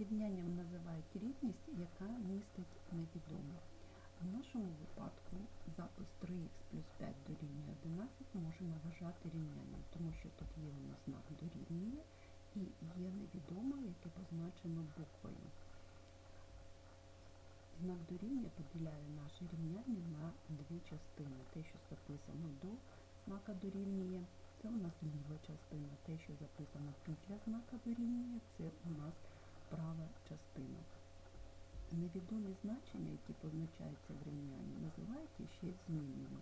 Рівнянням називають рівність, яка містить невідоме. В нашому випадку запис 3х плюс 5 дорівнює 11 можемо вважати рівнянням, тому що тут є у нас знак дорівнює і є невідоме, яке позначено буквою. Знак дорівнює поділяє наше рівняння на дві частини. Те, що записано до знака дорівнює, це у нас ліва частина. Те, що записано після знака дорівнює, це у нас права частина. Невідомі значення, які позначаються в рівнянні, називаються ще змінними.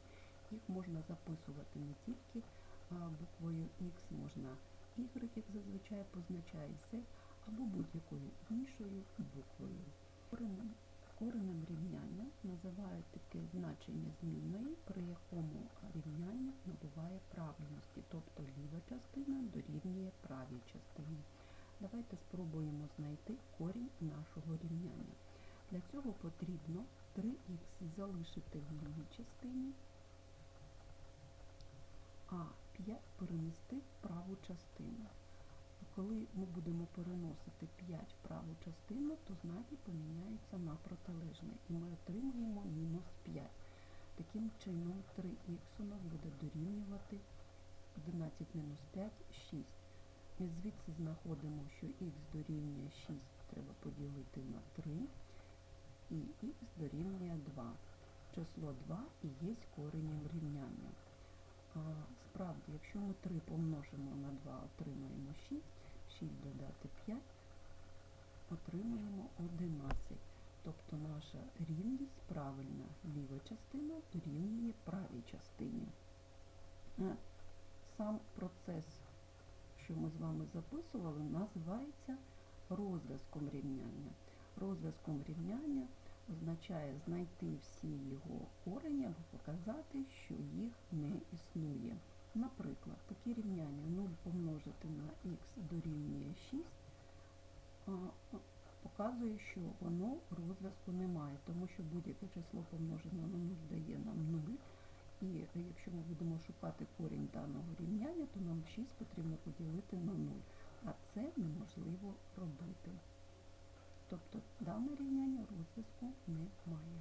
Їх можна записувати не тільки буквою Х, можна Y, як зазвичай позначає Z, або будь-якою іншою буквою. Коренем, коренем рівняння називають таке значення змінної, при якому рівняння набуває правильності, тобто ліва частина дорівнює правій частині. Давайте спробуємо знайти корінь нашого рівняння. Для цього потрібно 3х залишити в лівій частині, а 5 перенести в праву частину. Коли ми будемо переносити 5 в праву частину, то знаки поміняються на протилежне, і ми отримуємо мінус 5. Таким чином 3х у нас буде дорівнювати 11 мінус 5 6. Ми звідси знаходимо, що х дорівнює 6, треба поділити на 3, і х дорівнює 2. Число 2 і є коренем рівняння. А, справді, якщо ми 3 помножимо на 2, отримаємо 6, 6 додати 5, отримаємо 11. Тобто наша рівність правильна, ліва частина дорівнює правій частині. Е, Сам процес що ми з вами записували, називається розв'язком рівняння. Розв'язком рівняння означає знайти всі його корені або показати, що їх не існує. Наприклад, таке рівняння 0 помножити на х дорівнює 6 показує, що воно розв'язку немає, тому що будь-яке число помножене на 0 дає нам 0. І якщо ми будемо шукати корінь даного рівняння, то нам 6 потрібно поділити на 0. А це неможливо робити. Тобто дане рівняння розв'язку не має.